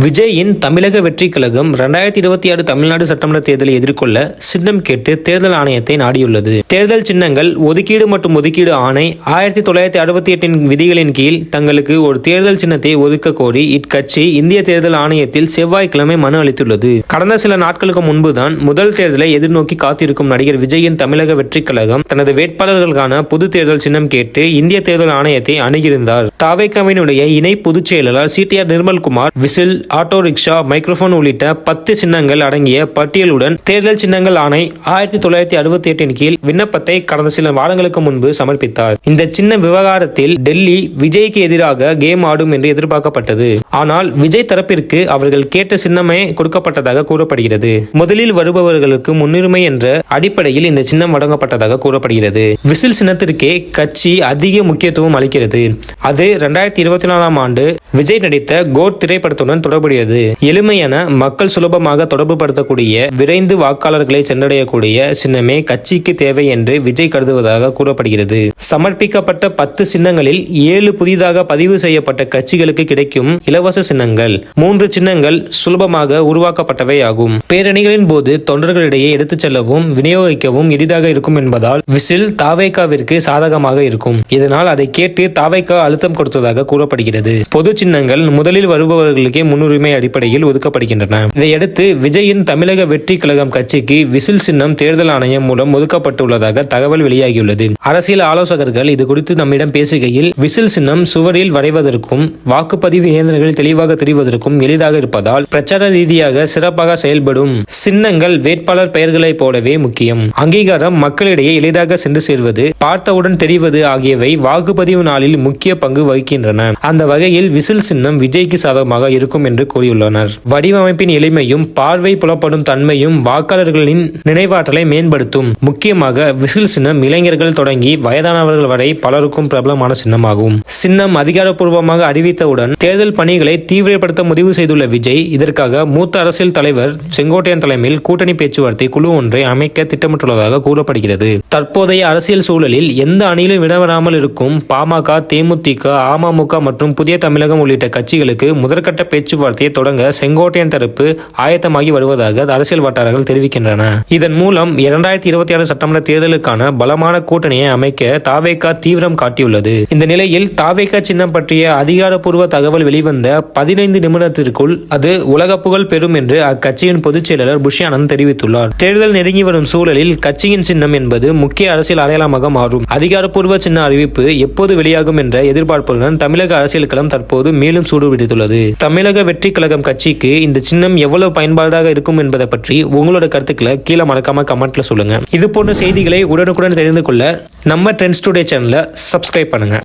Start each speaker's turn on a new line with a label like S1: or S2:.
S1: விஜயின் தமிழக வெற்றி கழகம் ரெண்டாயிரத்தி இருபத்தி ஆறு தமிழ்நாடு சட்டமன்ற தேர்தலை எதிர்கொள்ள சின்னம் கேட்டு தேர்தல் ஆணையத்தை நாடியுள்ளது. தேர்தல் சின்னங்கள் ஒதுக்கீடு மற்றும் ஒதுக்கீடு ஆணை ஆயிரத்தி தொள்ளாயிரத்தி அறுபத்தி எட்டின் விதிகளின் கீழ் தங்களுக்கு ஒரு தேர்தல் சின்னத்தை ஒதுக்க கோரி இக்கட்சி இந்திய தேர்தல் ஆணையத்தில் செவ்வாய்க்கிழமை மனு அளித்துள்ளது. கடந்த சில நாட்களுக்கு முன்புதான் முதல் தேர்தலை எதிர்நோக்கி காத்திருக்கும் நடிகர் விஜயின் தமிழக வெற்றி கழகம் தனது வேட்பாளர்களுக்கான பொது தேர்தல் சின்னம் கேட்டு இந்திய தேர்தல் ஆணையத்தை அணுகியிருந்தார். தாவேக்காவினுடைய இணை பொதுச் செயலாளர் CTR Nirmalkumar whistle auto rickshaw microphone உள்ளிட்ட பத்து சின்னங்கள் அடங்கிய பட்டியலுடன் தேர்தல் சின்னங்கள் ஆணை ஆயிரத்தி தொள்ளாயிரத்தி அறுபத்தி எட்டின் கீழ் விண்ணப்பத்தை கடந்த சில வாரங்களுக்கு முன்பு சமர்ப்பித்தார். இந்த சின்ன விவகாரத்தில் டெல்லி விஜய்க்கு எதிராக கேம் ஆடும் என்று எதிர்பார்க்கப்பட்டது. ஆனால் விஜய் தரப்பிற்கு அவர்கள் கேட்ட சின்னமே கொடுக்கப்பட்டதாக கூறப்படுகிறது. முதலில் வருபவர்களுக்கு முன்னுரிமை என்ற அடிப்படையில் இந்த சின்னம் வழங்கப்பட்டதாக கூறப்படுகிறது. விசில் சின்னத்திற்கே கட்சி அதிக முக்கியத்துவம் அளிக்கிறது. அது ரெண்டாயிரத்தி இருபத்தி நாலாம் ஆண்டு விஜய் நடித்த கோட் திரைப்படத்துடன் தொடர்புடையது. எளிமையான மக்கள் சுலபமாக தொடர்புபடுத்தக்கூடிய விரைந்து வாக்காளர்களை சென்றடையக்கூடிய சின்னமே கட்சிக்கு தேவை என்று விஜய் கருதுவதாக கூறப்படுகிறது. சமர்ப்பிக்கப்பட்ட பத்து சின்னங்களில் ஏழு புதிதாக பதிவு செய்யப்பட்ட கட்சிகளுக்கு கிடைக்கும் இலவச சின்னங்கள். மூன்று சின்னங்கள் சுலபமாக உருவாக்கப்பட்டவை ஆகும் பேரணிகளின் போது தொண்டர்களிடையே எடுத்துச் செல்லவும் விநியோகிக்கவும் எளிதாக இருக்கும் என்பதால் விசில் தாவேக்காவிற்கு சாதகமாக இருக்கும். இதனால் அதை கேட்டு தாவேக்கா அழுத்தம் கொடுத்ததாக கூறப்படுகிறது. பொது சின்னங்கள் முதலில் வருபவர்களுக்கே முன்னுரிமை அடிப்படையில் ஒதுக்கப்படுகின்றன. இதையடுத்து விஜயின் தமிழக வெற்றி கழகம் கட்சிக்கு விசில் சின்னம் தேர்தல் ஆணையம் மூலம் ஒதுக்கப்பட்டுள்ளதாக தகவல் வெளியாகியுள்ளது. அரசியல் ஆலோசகர்கள் இது குறித்து நம்மிடம் பேசுகையில் விசில் சின்னம் சுவரில் வரைவதற்கும் வாக்குப்பதிவு இயந்திரங்கள் தெளிவாக தெரிவதற்கும் எளிதாக இருப்பதால் பிரச்சார ரீதியாக சிறப்பாக செயல்படும் சின்னங்கள் வேட்பாளர் பெயர்களைப் போலவே முக்கியம். அங்கீகாரம் மக்களிடையே எளிதாக சென்று சேர்வது பார்த்தவுடன் தெரிவது ஆகியவை வாக்குப்பதிவு நாளில் முக்கிய பங்கு வகிக்கின்றன. அந்த வகையில் விசில் சின்னம் விஜய்க்கு சாதகமாக இருக்கும் என்று கூறியுள்ளனர். வடிவமைப்பின் எளிமையும் பார்வை புலப்படும் தன்மையும் வாக்காளர்களின் நினைவாற்றலை மேம்படுத்தும். முக்கியமாக விசில் சின்னம் இளைஞர்கள் தொடங்கி வயதானவர்கள் வரை பலருக்கும் பிரபலமான சின்னமாகும். சின்னம் அதிகாரப்பூர்வமாக அறிவித்தவுடன் தேர்தல் பணிகள் தீவிரப்படுத்த முடிவு செய்துள்ள விஜய் இதற்காக மூத்த அரசியல் தலைவர் செங்கோட்டையன் தலைமையில் கூட்டணி பேச்சுவார்த்தை குழு ஒன்றை அமைக்க திட்டமிட்டுள்ளதாக கூறப்படுகிறது. தற்போதைய அரசியல் சூழலில் எந்த அணியிலும் இடம்பெறாமல் இருக்கும் பாமக தேமுதிக அமமுக மற்றும் புதிய தமிழகம் உள்ளிட்ட கட்சிகளுக்கு முதற்கட்ட பேச்சுவார்த்தையை தொடங்க செங்கோட்டையன் தரப்பு ஆயத்தமாகி வருவதாக அரசியல் வட்டாரங்கள் தெரிவிக்கின்றன. இதன் மூலம் இரண்டாயிரத்தி இருபத்தி ஆறு சட்டமன்ற தேர்தலுக்கான பலமான கூட்டணியை அமைக்க தாவேகா தீவிரம் காட்டியுள்ளது. இந்த நிலையில் தாவேகா சின்னம் பற்றிய அதிகாரப்பூர்வ தகவல் வெளிவந்த பதினைந்து நிமிடத்திற்குள் அது உலக புகழ் பெறும் என்று அக்கட்சியின் பொதுச் செயலாளர் புஷி ஆனந்த் தெரிவித்துள்ளார். தேர்தல் நெருங்கி வரும் சூழலில் கட்சியின் சின்னம் என்பது முக்கிய அரசியல் அடையாளமாக மாறும். அதிகாரப்பூர்வ சின்ன அறிவிப்பு எப்போது வெளியாகும் என்ற எதிர்பார்ப்புடன் தமிழக அரசியல் களம் தற்போது மேலும் சூடுபிடித்துள்ளது. தமிழக வெற்றி கழகம் கட்சிக்கு இந்த சின்னம் எவ்வளவு பயன்பாடாக இருக்கும் என்பதை பற்றி உங்களோட கருத்துக்களை கீழே மறக்காம கமெண்ட்ல சொல்லுங்க. இது போன்ற செய்திகளை உடனுக்குடன் தெரிந்து கொள்ள நம்ம ட்ரெண்ட்ஸ் டுடே சேனலை சப்ஸ்கிரைப் பண்ணுங்க.